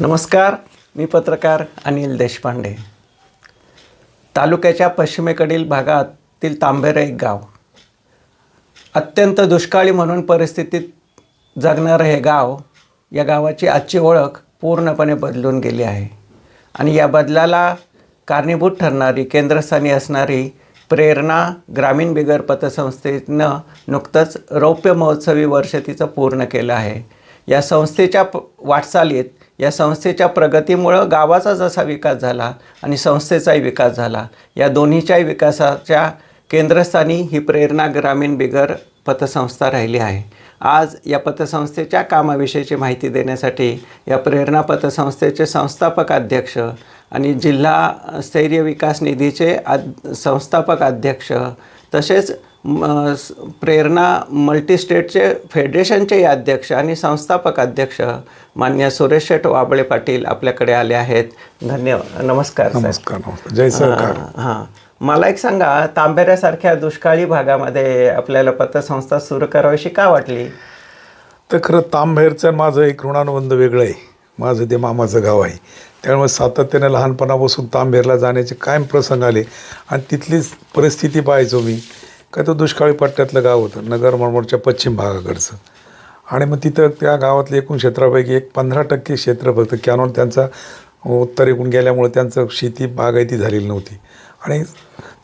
नमस्कार मी पत्रकार अनिल देशपांडे. तालुक्याच्या पश्चिमेकडील भागातील तांबेरे एक गाव. अत्यंत दुष्काळी म्हणून परिस्थितीत जगणारं हे गाव या गावाची आजची ओळख पूर्णपणे बदलून गेली आहे. आणि या बदलाला कारणीभूत ठरणारी केंद्रस्थानी असणारी प्रेरणा ग्रामीण बिगर पतसंस्थेनं नुकतंच रौप्य महोत्सवी वर्ष तिचं पूर्ण केलं आहे. या संस्थेच्या प वाटचालीत या संस्थेच्या प्रगतीमुळं गावाचा जसा विकास झाला आणि संस्थेचाही विकास झाला या दोन्हीच्याही विकासाच्या केंद्रस्थानी ही प्रेरणा ग्रामीण बिगर पतसंस्था राहिली आहे. आज या पतसंस्थेच्या कामाविषयीची माहिती देण्यासाठी या प्रेरणा पतसंस्थेचे संस्थापक अध्यक्ष आणि जिल्हा स्थैर्य विकास निधीचे आद संस्थापक अध्यक्ष तसेच प्रेरणा मल्टीस्टेटचे फेडरेशनचे अध्यक्ष आणि संस्थापक अध्यक्ष मान्य सुरेश शेठ वाबळे पाटील आपल्याकडे आले आहेत. धन्यवाद. नमस्कार. नमस्कार जय हां हां. मला एक सांगा तांबेऱ्यासारख्या दुष्काळी भागामध्ये आपल्याला पतसंस्था सुरू करावीशी का वाटली? तर खरं तांबेरचं माझं एक ऋणानुबंध वेगळं आहे. माझं ते मामाचं गाव आहे. त्यामुळे सातत्याने लहानपणापासून तांबेरला जाण्याचे कायम प्रसंग आले. आणि तिथलीच परिस्थिती पाहायचो मी. काय तो दुष्काळी पट्ट्यातलं गाव होतं नगर मनमोडच्या पश्चिम भागाकडचं. आणि मग तिथं त्या गावातल्या एकूण क्षेत्रापैकी एक पंधरा टक्के क्षेत्र फक्त कॅनॉल त्यांचा उत्तरेकडून गेल्यामुळे त्यांचं शेती बागायती झालेली नव्हती. आणि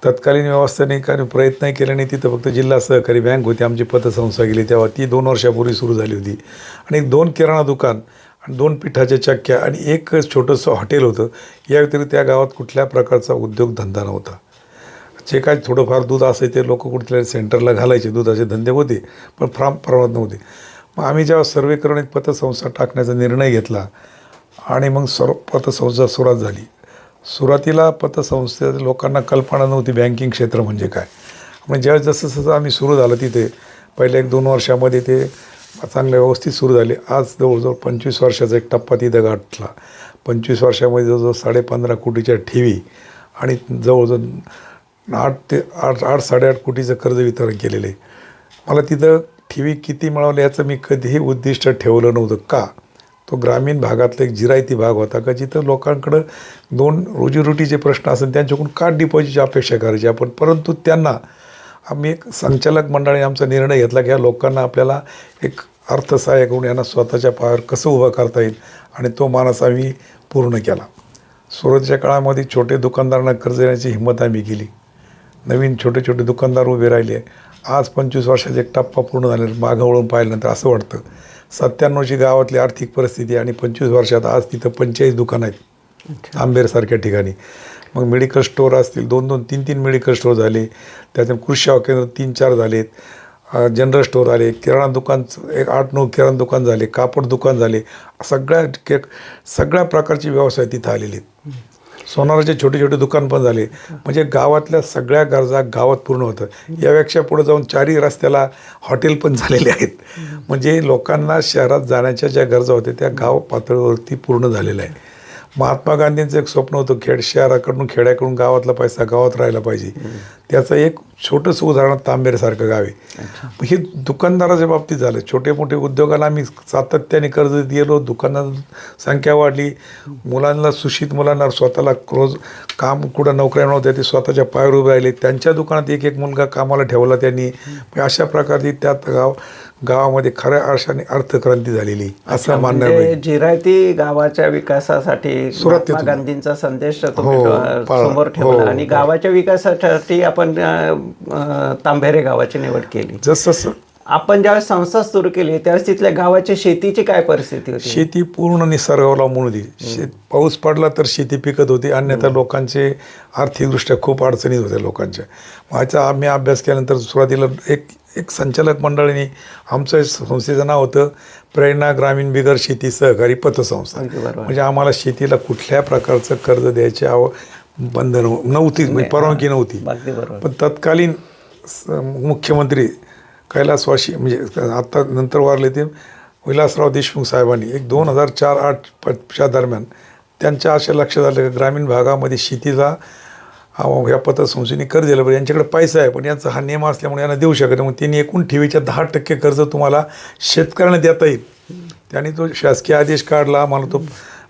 तत्कालीन व्यवस्थेने काही प्रयत्नही केले नाही तिथं फक्त जिल्हा सहकारी बँक होती आमची पतसंस्था गेली तेव्हा ती दोन वर्षापूर्वी सुरू झाली होती. आणि दोन किराणा दुकान आणि दोन पिठाच्या चक्क्या आणि एक छोटंसं हॉटेल होतं या व्यतिरिक्त त्या गावात कुठल्या प्रकारचा उद्योगधंदा नव्हता. जे काय थोडंफार दूध असे ते लोक कुठल्या सेंटरला घालायचे दुधाचे धंदे होते पण फार प्रमाणात नव्हते. मग आम्ही जेव्हा सर्वे करून एक पतसंस्था टाकण्याचा निर्णय घेतला आणि मग सर्व पतसंस्था सुरुवात झाली. सुरुवातीला पतसंस्थे लोकांना कल्पना नव्हती बँकिंग क्षेत्र म्हणजे काय. मग ज्या जसं जसं आम्ही सुरू झालं तिथे पहिल्या एक दोन वर्षामध्ये ते चांगले व्यवस्थित सुरू झाले. आज जवळजवळ पंचवीस वर्षाचा एक टप्पा तिथं गाठला. पंचवीस वर्षामध्ये जवळजवळ साडेपंधरा कोटीच्या ठेवी आणि जवळजवळ आठ ते आठ आठ साडेआठ कोटीचं कर्ज वितरण केलेलं आहे. मला तिथं ठेवी किती मिळवले याचं मी कधीही उद्दिष्ट ठेवलं नव्हतं. का? तो ग्रामीण भागातला एक जिरायती भाग होता का? जिथं लोकांकडं दोन रोजीरोटीचे प्रश्न असेल त्यांच्याकडून का डिपॉझिटची अपेक्षा करायची आपण. परंतु त्यांना आम्ही एक संचालक मंडळाने आमचा निर्णय घेतला की या लोकांना आपल्याला एक अर्थसहाय्य करून यांना स्वतःच्या पायावर कसं उभं करता येईल आणि तो मानस आम्ही पूर्ण केला. सुरुवातीच्या काळामध्ये छोटे दुकानदारांना कर्ज देण्याची हिंमत आम्ही केली. नवीन छोटे छोटे दुकानदार उभे राहिले. आज पंचवीस वर्षाचा एक टप्पा पूर्ण झाले मागं वळून पाहिल्यानंतर असं वाटतं. सत्त्याण्णवची गावातली आर्थिक परिस्थिती आणि पंचवीस वर्षात आज तिथं पंचेचाळीस दुकानं आहेत. आंबेरसारख्या ठिकाणी. मग मेडिकल स्टोअर असतील दोन दोन तीन तीन मेडिकल स्टोअर झाले. त्यातून कृषी सेवा केंद्र तीन चार झालेत जनरल स्टोअर आले. किराणा दुकान एक आठ नऊ किराणा दुकान झाले. कापड दुकान झाले. सगळ्या के सगळ्या प्रकारचे व्यवसाय तिथं आलेले आहेत. सोनाराचे छोटे छोटे दुकान पण झाले. म्हणजे गावातल्या सगळ्या गरजा गावात पूर्ण होतं. यापेक्षा पुढे जाऊन चारही रस्त्याला हॉटेल पण झालेले आहेत. म्हणजे लोकांना शहरात जाण्याच्या ज्या गरजा होत्या त्या गाव पातळीवरती पूर्ण झालेल्या आहे महात्मा गांधींचं एक स्वप्न होतं खेड शहराकडून खेड्याकडून गावातला पैसा गावात राहायला पाहिजे. त्याचं एक छोटंसं उदाहरण तांबेरसारखं गाव आहे. हे दुकानदाराच्या बाबतीत झालं. छोटे मोठे उद्योगाला आम्ही सातत्याने कर्ज देत गेलो दुकानात संख्या वाढली. मुलांना सुशित मुलांना स्वतःला रोज काम कुठं नोकऱ्या नव्हत्या ते स्वतःच्या पायावर उभे राहिले. त्यांच्या दुकानात एक एक मुलगा कामाला ठेवला त्यांनी. अशा प्रकारची त्यात गाव गावामध्ये खऱ्या अर्थाने अर्थक्रांती झालेली असं मानणं म्हणजे. जिरायती गावाच्या विकासासाठी महात्मा. गांधींचा संदेश हो. समोर ठेवला हो, आणि हो. गावाच्या विकासासाठी आपण तांबेरे गावाची निवड केली जसं आपण ज्यावेळेस संस्था सुरू केली त्यावेळेस तिथल्या गावाच्या शेतीची काय परिस्थिती होती शेती पूर्ण अवलंबून होती शेत पाऊस पडला तर शेती पिकत होती अन्यथा लोकांचे आर्थिकदृष्ट्या खूप अडचणीत होत्या लोकांच्या याचा आम्ही अभ्यास केल्यानंतर सुरुवातीला एक एक संचालक मंडळीने आमचं संस्थेचं नाव होतं प्रेरणा ग्रामीण बिगर शेती सहकारी पतसंस्था. म्हणजे आम्हाला शेतीला कुठल्या प्रकारचं कर्ज द्यायची आव बंधन नव्हती म्हणजे परवानगी नव्हती. पण तत्कालीन मुख्यमंत्री कैलासवासी म्हणजे आत्ता नंतर वारले ते विलासराव देशमुख साहेबांनी एक दोन हजार चार आठच्या दरम्यान त्यांच्या अशा लक्षात आलं की ग्रामीण भागामध्ये शेतीला अहो, ह्या पतसंस्थेने कर्ज दिलं पाहिजे यांच्याकडे पैसा आहे पण यांचा हा नियम असल्यामुळे यांना देऊ शकत नाही. मग त्यांनी एकूण ठेवीच्या दहा टक्के कर्ज तुम्हाला शेतकऱ्यांना देता येईल. त्याने तो शासकीय आदेश काढला मला तो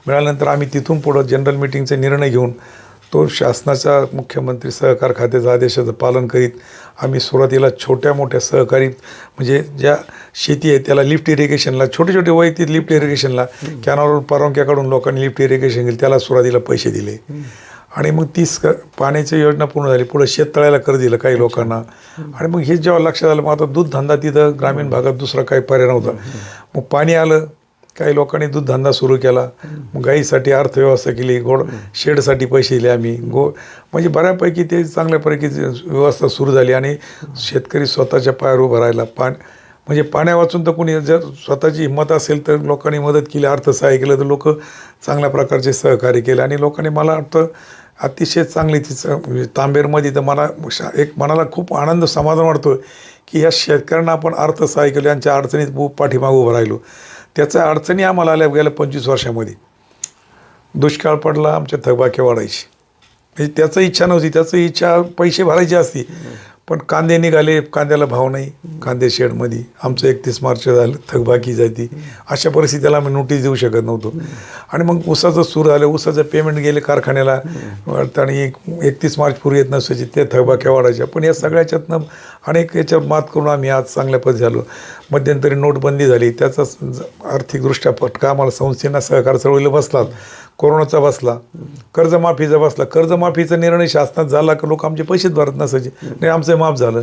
मिळाल्यानंतर आम्ही तिथून पुढं जनरल मिटिंगचा निर्णय घेऊन तो शासनाचा मुख्यमंत्री सहकार खात्याचा आदेशाचं पालन करीत आम्ही सुरुवातीला छोट्या मोठ्या सहकारी म्हणजे ज्या शेती आहे त्याला लिफ्ट इरिगेशनला छोटे छोटे वैयक्तिक लिफ्ट इरिगेशनला कॅनॉल परवानग्याकडून लोकांनी लिफ्ट इरिगेशन केलं त्याला सुरुवातीला पैसे दिले. आणि मग तीस क पाण्याची योजना पूर्ण झाली. पुढं शेततळ्याला कर दिलं काही लोकांना. आणि मग हे जेव्हा लक्षात आलं मग आता दूध धंदा तिथं ग्रामीण भागात दुसरा काही पर्याय नव्हता. मग पाणी आलं काही लोकांनी दूध धंदा सुरू केला. मग गाईसाठी अर्थव्यवस्था केली गोड शेडसाठी पैसे दिले आम्ही. गो म्हणजे बऱ्यापैकी ते चांगल्यापैकी व्यवस्था सुरू झाली आणि शेतकरी स्वतःच्या पायावर उभं राहिला. पाण म्हणजे पाण्या वाचून तर कोणी जर स्वतःची हिंमत असेल तर लोकांनी मदत केली अर्थसहाय्य केलं तर लोक चांगल्या प्रकारचे सहकार्य केले. आणि लोकांनी मला वाटतं अतिशय चांगली तिचं म्हणजे तांबेरमध्ये तर मला शा- एक मनाला खूप आनंद समाधान वाटतो की या शेतकऱ्यांना आपण अर्थसहाय्य केलं यांच्या अडचणीत पाठीमागं उभं राहिलो. त्याच्या अडचणी आम्हाला आल्या गेल्या पंचवीस वर्षामध्ये. दुष्काळ पडला आमच्या थकबाक्या वाढायची. म्हणजे त्याचं इच्छा नव्हती त्याचं इच्छा पैसे भरायची असती पण कांदे निघाले कांद्याला भाव नाही. कांदे शेडमध्ये. आमचं एकतीस मार्च झालं थकबाकी जाती अशा परिस्थितीला आम्ही नोटीस देऊ शकत नव्हतो. आणि मग ऊसाचं सूर झालं. ऊसाचं पेमेंट गेले कारखान्याला. आणि एक एकतीस मार्च पूर्वी येत नसायचे ते थकबाक्या वाढायच्या. पण या सगळ्याच्यातनं अनेक याच्यावर मात करून आम्ही आज चांगल्या पद झालो. मध्यंतरी नोटबंदी झाली. त्याचा आर्थिकदृष्ट्या फटका आम्हाला संस्थेना सहकार चळवळीला बसलात. कोरोनाचा बसला. कर्जमाफीचा बसला. कर्जमाफीचा निर्णय शासनात झाला का लोक आमचे पैसेच भरत नसायचे. नाही आमचं माफ झालं.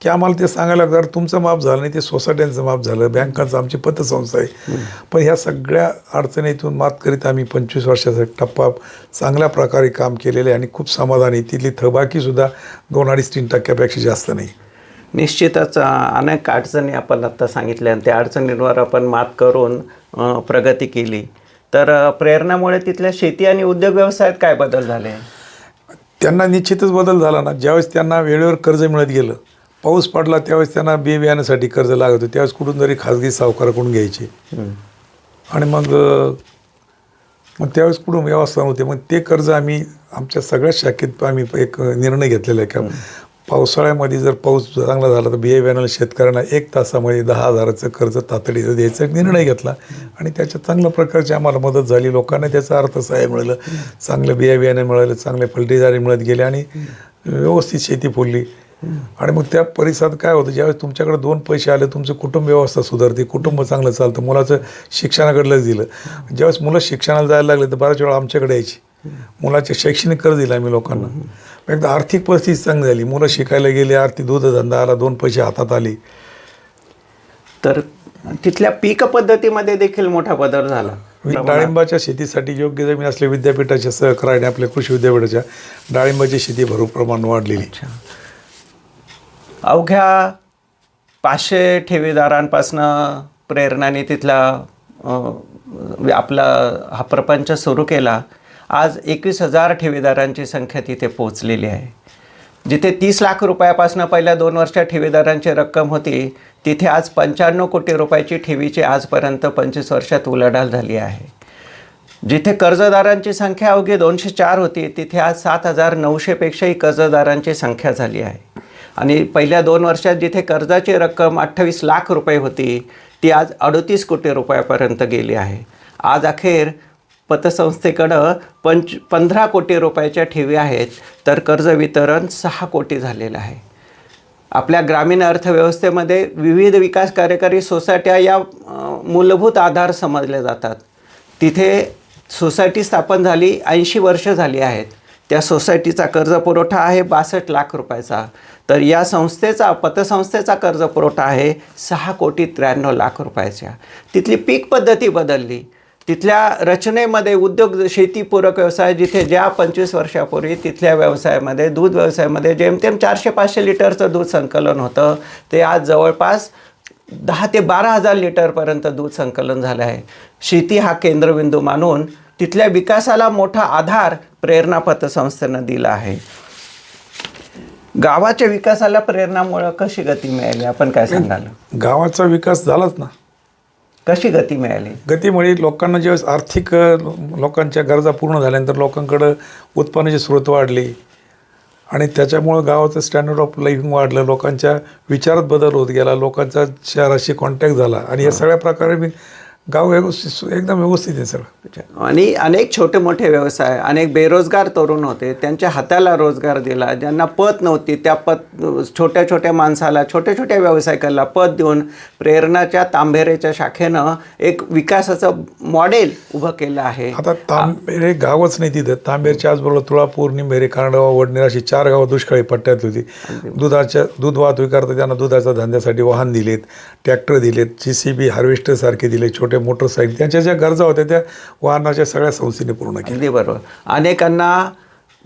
की आम्हाला ते सांगायला लागतं तुमचं माफ झालं नाही ते सोसायट्यांचं माफ झालं. बँकांचं आमची पतसंस्था आहे. पण ह्या सगळ्या अडचणीतून मात करीत आम्ही पंचवीस वर्षाचा टप्पा चांगल्या प्रकारे काम केलेलं आहे आणि खूप समाधानी तिथली थबाकीसुद्धा दोन अडीच तीन टक्क्यापेक्षा जास्त नाही. निश्चितच अनेक अडचणी आपण आत्ता सांगितल्या आणि त्या अडचणींवर आपण मात करून प्रगती केली. तर प्रेरणामुळे तिथल्या शेती आणि उद्योग व्यवसायात काय बदल झाले? त्यांना निश्चितच बदल झाला ना. ज्यावेळेस त्यांना वेळेवर कर्ज मिळत गेलं पाऊस पडला त्यावेळेस त्यांना बी बियाण्यासाठी कर्ज लागत होतं. त्यावेळेस कुठून तरी खाजगी सावकाराकडून घ्यायचे. आणि मग मग त्यावेळेस कुठून व्यवस्था नव्हती. मग ते कर्ज आम्ही आमच्या सगळ्या शाखेत आम्ही एक निर्णय घेतलेला आहे. का पावसाळ्यामध्ये जर पाऊस चांगला झाला तर बिया बियाण्याला शेतकऱ्यांना एक तासामध्ये दहा हजाराचं कर्ज तातडीचं द्यायचा एक निर्णय घेतला. आणि त्याच्यात चांगल्या प्रकारची आम्हाला मदत झाली. लोकांना त्याचा अर्थसहाय्य मिळालं. चांगलं बिया बियाणे मिळालं चांगले फलटीदारी मिळत गेले आणि व्यवस्थित शेती फुलली. आणि मग त्या परिसरात काय होतं ज्यावेळेस तुमच्याकडे दोन पैसे आले तुमचं कुटुंब व्यवस्था सुधारते कुटुंब चांगलं चालतं मुलाचं शिक्षणाकडे लक्ष दिलं. ज्यावेळेस मुलं शिक्षणाला जायला लागले तर बऱ्याच वेळा आमच्याकडे यायची. मुलाचे शैक्षणिक कर्ज दिलं आम्ही लोकांना. एकदा आर्थिक परिस्थिती चांगली झाली. मुलं शिकायला गेली आर्थिक दूधधंदा आला दोन पैसे हातात आले. तर तिथल्या पीक पद्धतीमध्ये देखील मोठा बदल झाला. डाळिंबाच्या शेतीसाठी योग्य जमीन असल्या विद्यापीठाच्या सहकार्याने आपल्या कृषी विद्यापीठाच्या डाळिंबाची शेती भरू प्रमाण वाढलेली. अवघ्या पाचशे ठेवीदारांपासनं प्रेरणाने तिथला आपला हा प्रपंच सुरू केला. आज एकवीस हजार ठेवीदारांची संख्या तिथे पोहोचलेली आहे. जिथे तीस लाख रुपयापासून पहिल्या दोन वर्षात ठेवीदारांची रक्कम होती तिथे आज पंच्याण्णव कोटी रुपयाची ठेवीची आजपर्यंत पंचवीस वर्षात उलाढाल झाली आहे. जिथे कर्जदारांची संख्या अवघी दोनशे चार होती तिथे आज सात हजार नऊशेपेक्षाही कर्जदारांची संख्या झाली आहे. आणि पहिल्या दोन वर्षात जिथे कर्जाची रक्कम अठ्ठावीस लाख रुपये होती ती आज अडतीस कोटी रुपयापर्यंत गेली आहे. आज अखेर पतसंस्थेकडं पंच पंधरा कोटी रुपयाच्या ठेवी आहेत तर कर्ज वितरण सहा कोटी झालेलं आहे. आपल्या ग्रामीण अर्थव्यवस्थेमध्ये विविध विकास कार्यकारी सोसायट्या या मूलभूत आधार समजले जातात. तिथे सोसायटी स्थापन झाली ऐंशी वर्ष झाली आहेत. त्या सोसायटीचा कर्जपुरवठा आहे बासष्ट लाख रुपयाचा. तर या संस्थेचा पतसंस्थेचा कर्जपुरवठा आहे सहा कोटी त्र्याण्णव लाख रुपयाच्या तिथली पीक पद्धती बदलली. तिथल्या रचनेमध्ये उद्योग शेतीपूरक व्यवसाय जिथे ज्या पंचवीस वर्षापूर्वी तिथल्या व्यवसायामध्ये दूध व्यवसायामध्ये जेमतेम चारशे पाचशे लिटरचं दूध संकलन होतं ते आज जवळपास दहा ते बारा हजार लिटरपर्यंत दूध संकलन झालं आहे. शेती हा केंद्रबिंदू मानून तिथल्या विकासाला मोठा आधार प्रेरणा पतसंस्थेनं दिला आहे. गावाच्या विकासाला प्रेरणामुळं कशी गती मिळाली? आपण काय सांगाल? गावाचा विकास झालाच ना. कशी गती मिळाली? गतीमुळे लोकांना ज्यावेळेस आर्थिक लोकांच्या गरजा पूर्ण झाल्यानंतर लोकांकडं उत्पन्नाची स्रोत वाढली आणि त्याच्यामुळं गावाचं स्टँडर्ड ऑफ लाईव्हिंग वाढलं लोकांच्या विचारात बदल होत गेला लोकांचा शहराशी कॉन्टॅक्ट झाला आणि या सगळ्या प्रकारे मी गाव व्यवस्थित सु- एकदम व्यवस्थित आहे सगळं. आणि अनेक छोटे मोठे व्यवसाय अनेक बेरोजगार तरुण होते त्यांच्या हाताला रोजगार दिला ज्यांना पत नव्हती त्या पत छोट्या छोट्या माणसाला छोट्या छोट्या व्यावसायिकाला पत देऊन प्रेरणाच्या तांबेरेच्या शाखेनं एक विकासाचं मॉडेल उभं केलं आहे. आता तांबेरे गावच नाही तिथं. तांबेरच्या आजबरोबर तुळापूर निंबेरे कांडवा वडनेर अशी चार गावं दुष्काळी पट्ट्यात होती. दुधाच्या दूध वाहतूक करता त्यांना दुधाच्या धंद्यासाठी वाहन दिलेत ट्रॅक्टर दिलेत जी सी बी हार्वेस्टर सारखे दिले छोटे मोटरसायकल त्यांच्या ज्या गरजा होत्या त्या वाहनाच्या सगळ्या संस्थेने पूर्ण केल्या. अगदी बरोबर. अनेकांना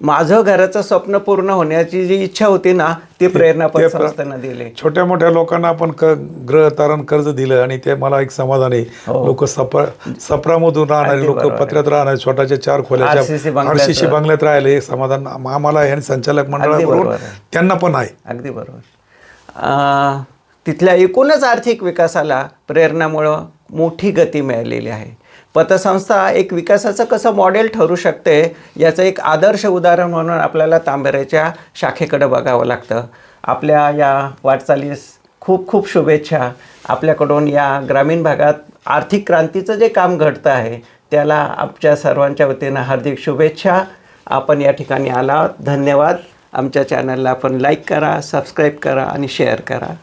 माझं घराचं स्वप्न पूर्ण होण्याची जी इच्छा होती ना ती प्रेरणा संस्थेनं दिली. छोट्या मोठ्या लोकांना आपण क ग्रह तारण कर्ज दिलं आणि ते मला एक समाधान आहे. लोक सप्रा सप्रामधून राहणारे हो. लोक. पत्र्यात राहणारे छोट्याच्या चार खोल्याच्या बंगल्यात- आरसीसी बंगल्यात राहिले एक समाधान आम- आम्हाला आणि संचालक मंडळाबरोबर. त्यांना पण आहे. अगदी बरोबर. तिथल्या एकूणच आर्थिक विकासाला प्रेरणामुळं मोठी गती मिळालेली आहे. पतसंस्था एक विकासाचं कसं मॉडेल ठरू शकते याचं एक आदर्श उदाहरण म्हणून आपल्याला तांबेऱ्याच्या शाखेकडे बघावं लागतं. आपल्या या वाटचालीस खूप खूप शुभेच्छा. आपल्याकडून या ग्रामीण भागात आर्थिक क्रांतीचं जे काम घडतं आहे त्याला आमच्या सर्वांच्या वतीनं हार्दिक शुभेच्छा. आपण या ठिकाणी आला धन्यवाद. आमच्या चॅनलला आपण लाईक करा सबस्क्राईब करा आणि शेअर करा.